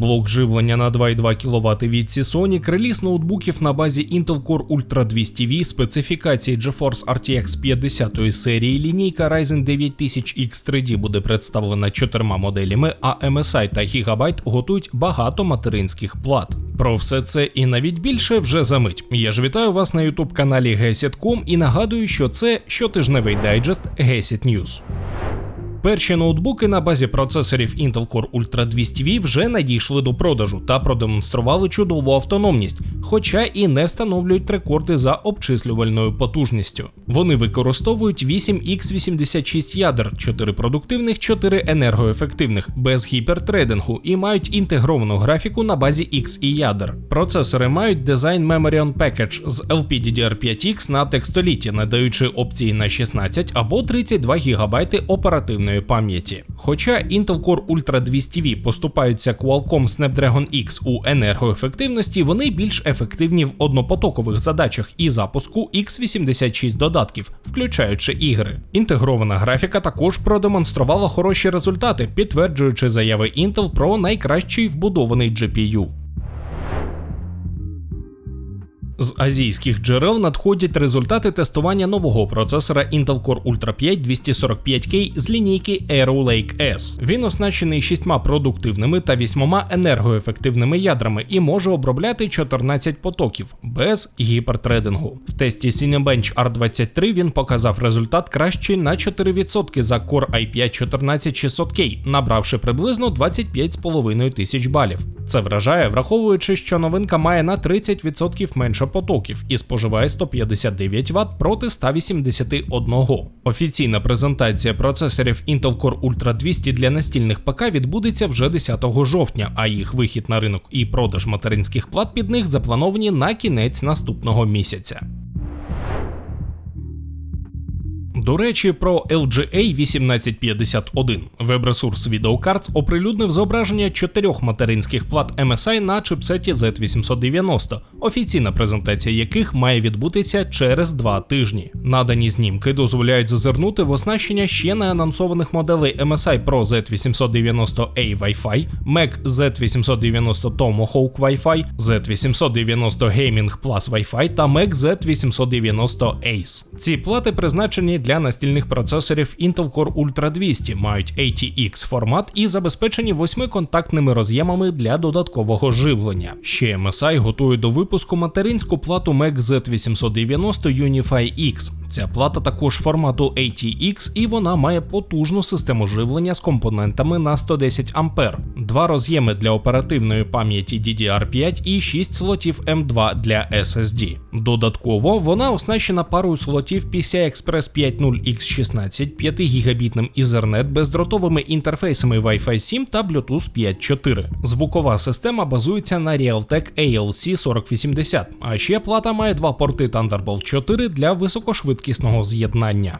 Блок живлення на 2,2 кВт від Seasonic, реліз ноутбуків на базі Intel Core Ultra 200V, специфікації GeForce RTX 50 серії, лінійка Ryzen 9000 X3D буде представлена чотирма моделями, а MSI та Gigabyte готують багато материнських плат. Про все це і навіть більше вже за мить. Я ж вітаю вас на youtube каналі GESET.com і нагадую, що це щотижневий дайджест GESET News. Перші ноутбуки на базі процесорів Intel Core Ultra 200V вже надійшли до продажу та продемонстрували чудову автономність, хоча і не встановлюють рекорди за обчислювальною потужністю. Вони використовують 8x86 ядер, 4 продуктивних, 4 енергоефективних, без гіпертредингу і мають інтегровану графіку на базі XE ядер. Процесори мають дизайн Memory on Package з LPDDR5X на текстоліті, надаючи опції на 16 або 32 ГБ оперативної пам'яті. Хоча Intel Core Ultra 200V поступаються Qualcomm Snapdragon X у енергоефективності, вони більш ефективні в однопотокових задачах і запуску x86 додатків, включаючи ігри. Інтегрована графіка також продемонструвала хороші результати, підтверджуючи заяви Intel про найкращий вбудований GPU. З азійських джерел надходять результати тестування нового процесора Intel Core Ultra 5 245K з лінійки Arrow Lake S. Він оснащений шістьма продуктивними та вісьмома енергоефективними ядрами і може обробляти 14 потоків без гіпертредингу. В тесті Cinebench R23 він показав результат кращий на 4% за Core i5 14600K, набравши приблизно 25,5 тисяч балів. Це вражає, враховуючи, що новинка має на 30% менше потоків і споживає 159 Вт проти 181. Офіційна презентація процесорів Intel Core Ultra 200 для настільних ПК відбудеться вже 10 жовтня, а їх вихід на ринок і продаж материнських плат під них заплановані на кінець наступного місяця. До речі, про LGA 1851 веб-ресурс VideoCards оприлюднив зображення чотирьох материнських плат MSI на чипсеті Z890, офіційна презентація яких має відбутися через два тижні. Надані знімки дозволяють зазирнути в оснащення ще не анонсованих моделей MSI Pro Z890A Wi-Fi, Mac Z890 Tomahawk Wi-Fi, Z890 Gaming Plus Wi-Fi та Mac Z890 Ace. Ці плати призначені для для настільних процесорів Intel Core Ultra 200 мають ATX формат і забезпечені восьмиконтактними роз'ємами для додаткового живлення. Ще MSI готує до випуску материнську плату Mac Z890 Unify X. Ця плата також формату ATX і вона має потужну систему живлення з компонентами на 110 А, два роз'єми для оперативної пам'яті DDR5 і 6 слотів M2 для SSD. Додатково вона оснащена парою слотів PCI Express 5.0 X16, 5 гігабітним Ethernet, бездротовими інтерфейсами Wi-Fi 7 та Bluetooth 5.4. Звукова система базується на Realtek ALC 4080, а ще плата має два порти Thunderbolt 4 для високошвидкісного з'єднання.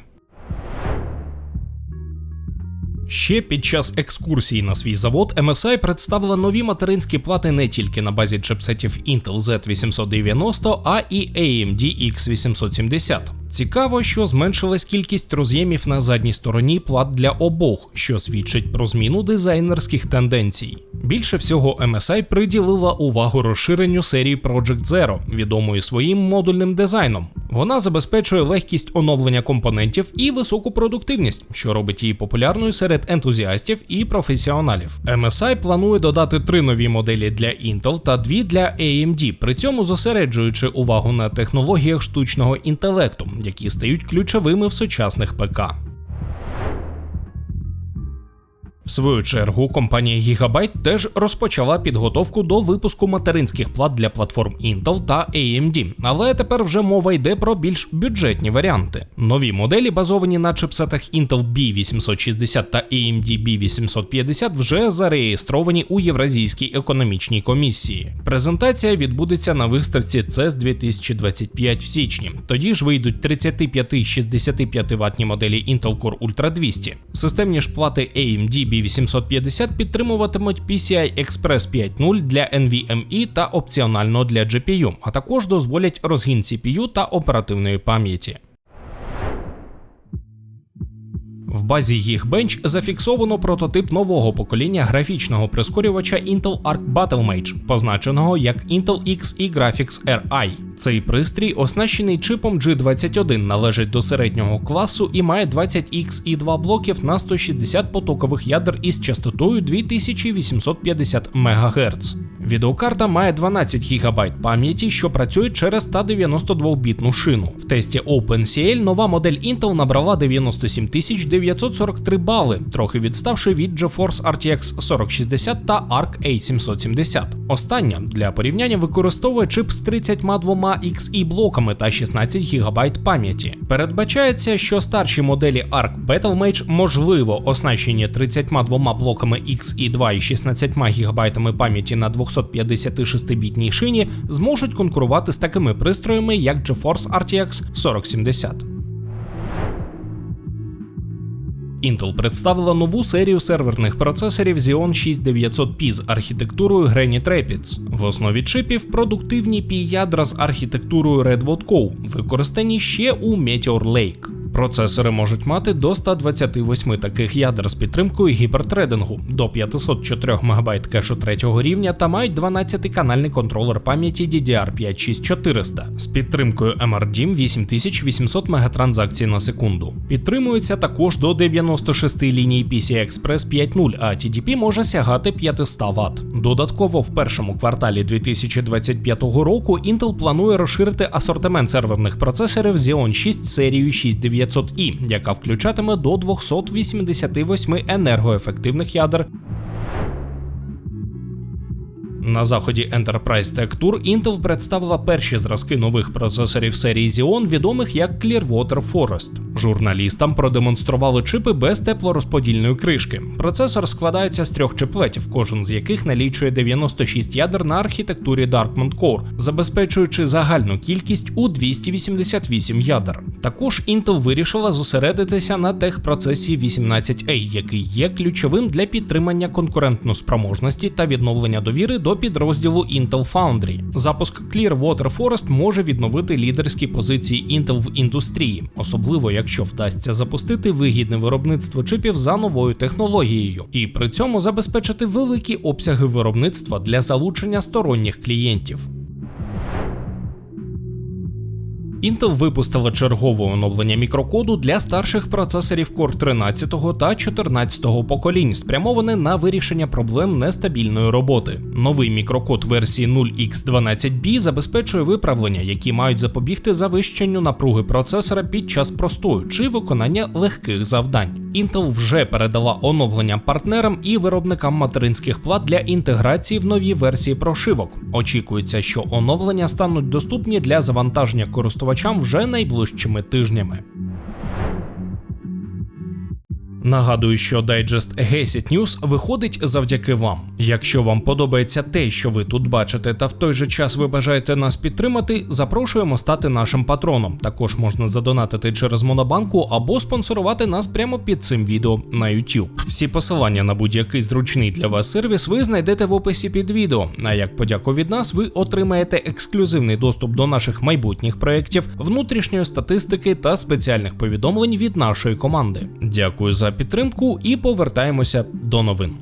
Ще під час екскурсії на свій завод MSI представила нові материнські плати не тільки на базі чипсетів Intel Z890, а і AMD X870. Цікаво, що зменшилась кількість роз'ємів на задній стороні плат для обох, що свідчить про зміну дизайнерських тенденцій. Більше всього MSI приділила увагу розширенню серії Project Zero, відомої своїм модульним дизайном. Вона забезпечує легкість оновлення компонентів і високу продуктивність, що робить її популярною серед ентузіастів і професіоналів. MSI планує додати три нові моделі для Intel та дві для AMD, при цьому зосереджуючи увагу на технологіях штучного інтелекту, які стають ключовими в сучасних ПК. В свою чергу компанія Gigabyte теж розпочала підготовку до випуску материнських плат для платформ Intel та AMD, але тепер вже мова йде про більш бюджетні варіанти. Нові моделі, базовані на чипсетах Intel B860 та AMD B850, вже зареєстровані у Євразійській економічній комісії. Презентація відбудеться на виставці CES 2025 в січні. Тоді ж вийдуть 35-65 ватні моделі Intel Core Ultra 200. Системні ж плати AMD B850 850 підтримуватимуть PCI Express 5.0 для NVMe та опціонально для GPU, а також дозволять розгін CPU та оперативної пам'яті. В базі Geekbench зафіксовано прототип нового покоління графічного прискорювача Intel Arc Battlemage, позначеного як Intel Xe Graphics RI. Цей пристрій, оснащений чипом G21, належить до середнього класу і має 20X і 2 блоків на 160 потокових ядер із частотою 2850 МГц. Відеокарта має 12 ГБ пам'яті, що працює через 192-бітну шину. В тесті OpenCL нова модель Intel набрала 97 943 бали, трохи відставши від GeForce RTX 4060 та Arc A770. Остання для порівняння використовує чип з 32 XE блоками та 16 ГБ пам'яті. Передбачається, що старші моделі Arc Battlemage можливо оснащені 32 блоками XE2 і 16 ГБ пам'яті на 256-бітній шині, зможуть конкурувати з такими пристроями, як GeForce RTX 4070. Intel представила нову серію серверних процесорів Xeon 6900P з архітектурою Granite Rapids. В основі чипів продуктивні пі ядра з архітектурою Redwood Core, використані ще у Meteor Lake. Процесори можуть мати до 128 таких ядер з підтримкою гіпертредингу до 504 МБ кешу третього рівня та мають 12-канальний контролер пам'яті DDR5 6400 з підтримкою MRDIMM 8800 мегатранзакцій на секунду. Підтримується також до 96 ліній PCI Express 5.0, а TDP може сягати 500 Вт. Додатково в першому кварталі 2025 року Intel планує розширити асортимент серверних процесорів Xeon 6 серією 6900 900i, яка включатиме до 288 енергоефективних ядер. На заході Enterprise Tech Tour Intel представила перші зразки нових процесорів серії Xeon, відомих як Clearwater Forest. Журналістам продемонстрували чипи без теплорозподільної кришки. Процесор складається з трьох чиплетів, кожен з яких налічує 96 ядер на архітектурі Darkmount Core, забезпечуючи загальну кількість у 288 ядер. Також Intel вирішила зосередитися на техпроцесі 18A, який є ключовим для підтримання конкурентноспроможності та відновлення довіри до підрозділу Intel Foundry. Запуск Clearwater Forest може відновити лідерські позиції Intel в індустрії, особливо якщо вдасться запустити вигідне виробництво чипів за новою технологією, і при цьому забезпечити великі обсяги виробництва для залучення сторонніх клієнтів. Intel випустила чергове оновлення мікрокоду для старших процесорів Core 13 та 14 поколінь, спрямоване на вирішення проблем нестабільної роботи. Новий мікрокод версії 0x12b забезпечує виправлення, які мають запобігти завищенню напруги процесора під час простою чи виконання легких завдань. Intel вже передала оновлення партнерам і виробникам материнських плат для інтеграції в нові версії прошивок. Очікується, що оновлення стануть доступні для завантаження користувачам вже найближчими тижнями. Нагадую, що дайджест Гесіт News виходить завдяки вам. Якщо вам подобається те, що ви тут бачите, та в той же час ви бажаєте нас підтримати, запрошуємо стати нашим патроном. Також можна задонатити через Монобанку або спонсорувати нас прямо під цим відео на YouTube. Всі посилання на будь-який зручний для вас сервіс ви знайдете в описі під відео. А як подяку від нас, ви отримаєте ексклюзивний доступ до наших майбутніх проєктів, внутрішньої статистики та спеціальних повідомлень від нашої команди. Дякую за підтримку і повертаємося до новин.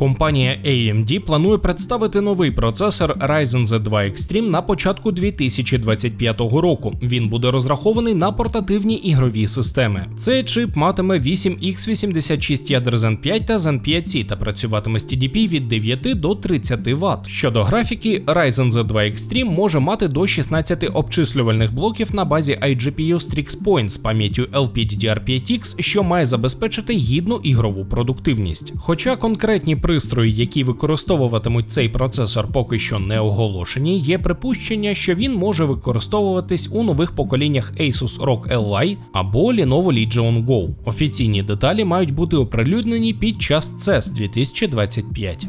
Компанія AMD планує представити новий процесор Ryzen Z 2 Extreme на початку 2025 року. Він буде розрахований на портативні ігрові системи. Цей чип матиме 8x86 ядер Zen 5 та Zen 5C та працюватиме з TDP від 9 до 30 Вт. Щодо графіки, Ryzen Z 2 Extreme може мати до 16 обчислювальних блоків на базі iGPU Strix Point з пам'яттю LPDDR5X, що має забезпечити гідну ігрову продуктивність. Хоча конкретні пристрої, які використовуватимуть цей процесор, поки що не оголошені, є припущення, що він може використовуватись у нових поколіннях Asus ROG Li або Lenovo Legion Go. Офіційні деталі мають бути оприлюднені під час CES 2025.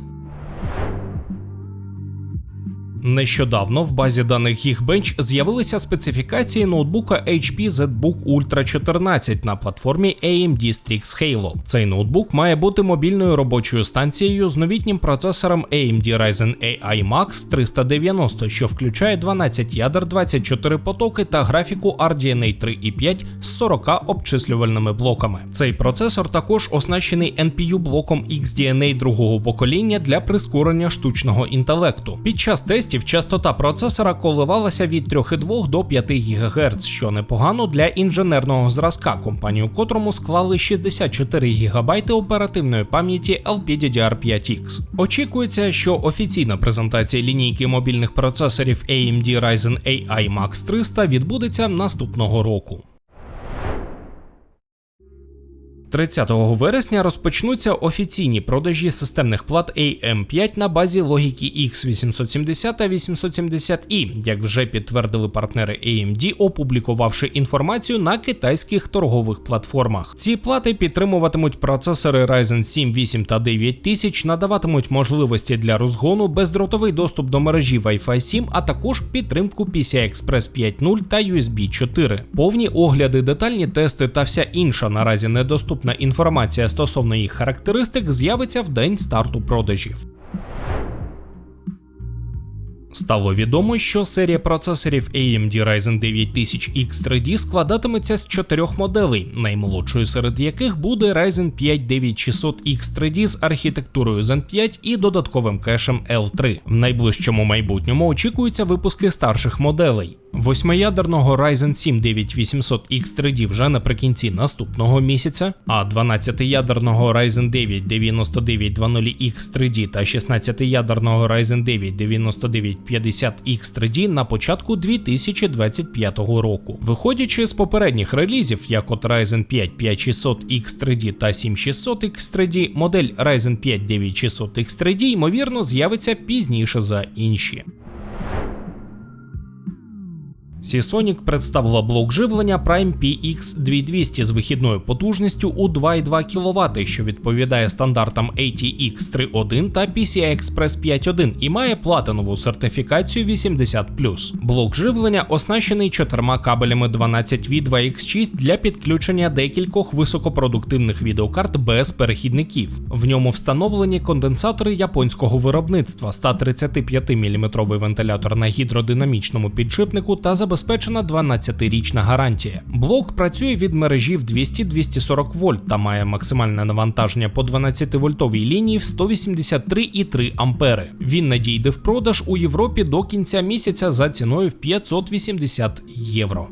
Нещодавно в базі даних Geekbench з'явилися специфікації ноутбука HP ZBook Ultra 14 на платформі AMD Strix Halo. Цей ноутбук має бути мобільною робочою станцією з новітнім процесором AMD Ryzen AI Max 390, що включає 12 ядер, 24 потоки та графіку RDNA 3.5 з 40 обчислювальними блоками. Цей процесор також оснащений NPU блоком XDNA другого покоління для прискорення штучного інтелекту. Під час тестів частота процесора коливалася від 3,2 до 5 ГГц, що непогано для інженерного зразка, компанію котрому склали 64 ГБ оперативної пам'яті LPDDR5X. Очікується, що офіційна презентація лінійки мобільних процесорів AMD Ryzen AI Max 300 відбудеться наступного року. 30 вересня розпочнуться офіційні продажі системних плат AM5 на базі логіки X870 та 870i, як вже підтвердили партнери AMD, опублікувавши інформацію на китайських торгових платформах. Ці плати підтримуватимуть процесори Ryzen 7, 8 та 9000, надаватимуть можливості для розгону, бездротовий доступ до мережі Wi-Fi 7, а також підтримку PCI Express 5.0 та USB 4. Повні огляди, детальні тести та вся інша наразі недоступна доступна інформація стосовно їх характеристик з'явиться в день старту продажів. Стало відомо, що серія процесорів AMD Ryzen 9000 X3D складатиметься з чотирьох моделей, наймолодшою серед яких буде Ryzen 5 9600 X3D з архітектурою Zen 5 і додатковим кешем L3. В найближчому майбутньому очікуються випуски старших моделей. Восьмиядерного Ryzen 7 9800 X3D вже наприкінці наступного місяця, а 12-ядерного Ryzen 9 9920 X3D та 16-ядерного Ryzen 9 9950 X3D на початку 2025 року. Виходячи з попередніх релізів, як от Ryzen 5 5600 X3D та 7600 X3D, модель Ryzen 5 9600 X3D ймовірно з'явиться пізніше за інші. Seasonic представила блок живлення Prime PX 2200 з вихідною потужністю у 2,2 кВт, що відповідає стандартам ATX 3.1 та PCI Express 5.1 і має платинову сертифікацію 80. Блок живлення оснащений чотирма кабелями 12V 2X6 для підключення декількох високопродуктивних відеокарт без перехідників. В ньому встановлені конденсатори японського виробництва, 135 мм вентилятор на гідродинамічному підшипнику та забезпечена 12-річна гарантія. Блок працює від мережі в 200-240 вольт та має максимальне навантаження по 12 вольтовій лінії в 183,3 ампери. Він надійде в продаж у Європі до кінця місяця за ціною в 580 євро.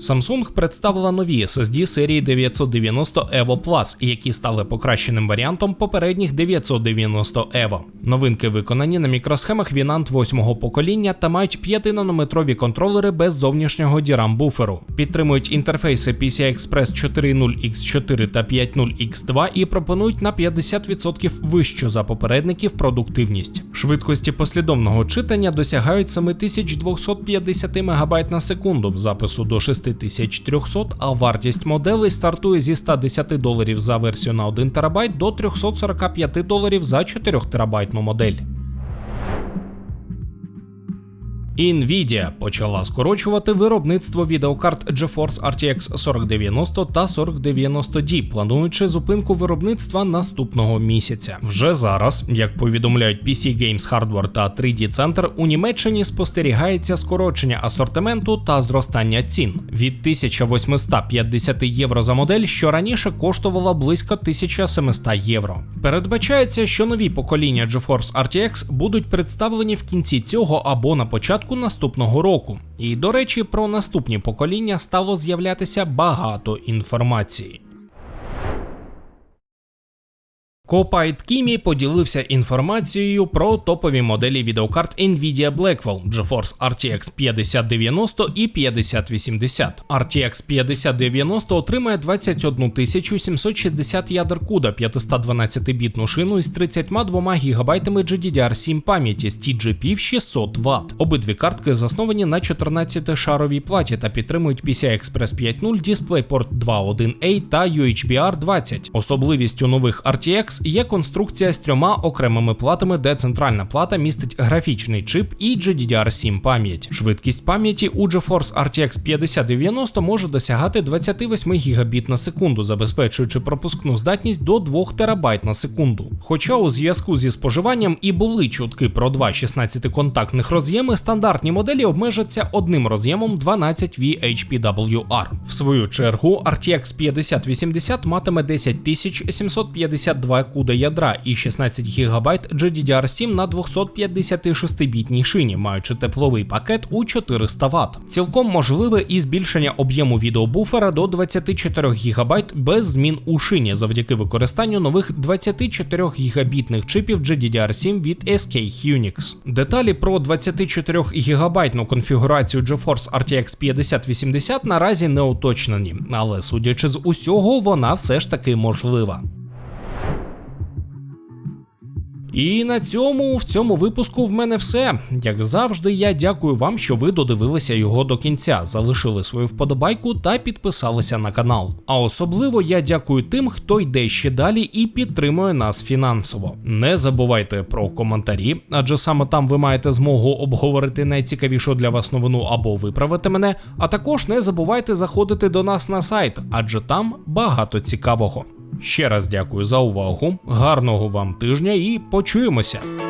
Samsung представила нові SSD серії 990 EVO Plus, які стали покращеним варіантом попередніх 990 EVO. Новинки виконані на мікросхемах Winant 8 покоління та мають 5-нанометрові контролери без зовнішнього DRAM буферу. Підтримують інтерфейси PCI Express 4.0 X4 та 5.0 X2 і пропонують на 50% вищу за попередників продуктивність. Швидкості послідовного читання досягають 7250 МБ на секунду запису до 6 6300, а вартість моделей стартує зі 110 доларів за версію на 1 ТБ до 345 доларів за 4 терабайтну модель. Nvidia почала скорочувати виробництво відеокарт GeForce RTX 4090 та 4090D, плануючи зупинку виробництва наступного місяця. Вже зараз, як повідомляють PC Games Hardware та 3D Center, у Німеччині спостерігається скорочення асортименту та зростання цін від 1850 євро за модель, що раніше коштувала близько 1700 євро. Передбачається, що нові покоління GeForce RTX будуть представлені в кінці цього або на початку початку наступного року. І до речі, про наступні покоління стало з'являтися багато інформації. Копайт Кімі поділився інформацією про топові моделі відеокарт Nvidia Blackwell GeForce RTX 5090 і 5080. RTX 5090 отримає 21 760 ядер CUDA 512-бітну шину із 32 ГБ GDDR7 пам'яті з TGP в 600 Вт. Обидві картки засновані на 14-шаровій платі та підтримують PCI Express 5.0, DisplayPort 2.1A та UHBR 20. Особливістю нових RTX Є конструкція з трьома окремими платами, де центральна плата містить графічний чип і GDDR7 пам'ять. Швидкість пам'яті у GeForce RTX 5090 може досягати 28 гігабіт на секунду, забезпечуючи пропускну здатність до 2 терабайт на секунду. Хоча у зв'язку зі споживанням і були чутки про два 16-контактних роз'єми, стандартні моделі обмежаться одним роз'ємом 12V HPWR. В свою чергу RTX 5080 матиме 10752 куда ядра і 16 ГБ GDDR7 на 256-бітній шині, маючи тепловий пакет у 400 Вт. Цілком можливе і збільшення об'єму відеобуфера до 24 ГБ без змін у шині завдяки використанню нових 24 гігабітних чипів GDDR7 від SK Hynix. Деталі про 24 гігабайтну конфігурацію GeForce RTX 5080 наразі не уточнені, але судячи з усього, вона все ж таки можлива. І на цьому в цьому випуску в мене все. Як завжди, я дякую вам, що ви додивилися його до кінця, залишили свою вподобайку та підписалися на канал. А особливо я дякую тим, хто йде ще далі і підтримує нас фінансово. Не забувайте про коментарі, адже саме там ви маєте змогу обговорити найцікавішу для вас новину або виправити мене. А також не забувайте заходити до нас на сайт, адже там багато цікавого. Ще раз дякую за увагу, гарного вам тижня і почуємося!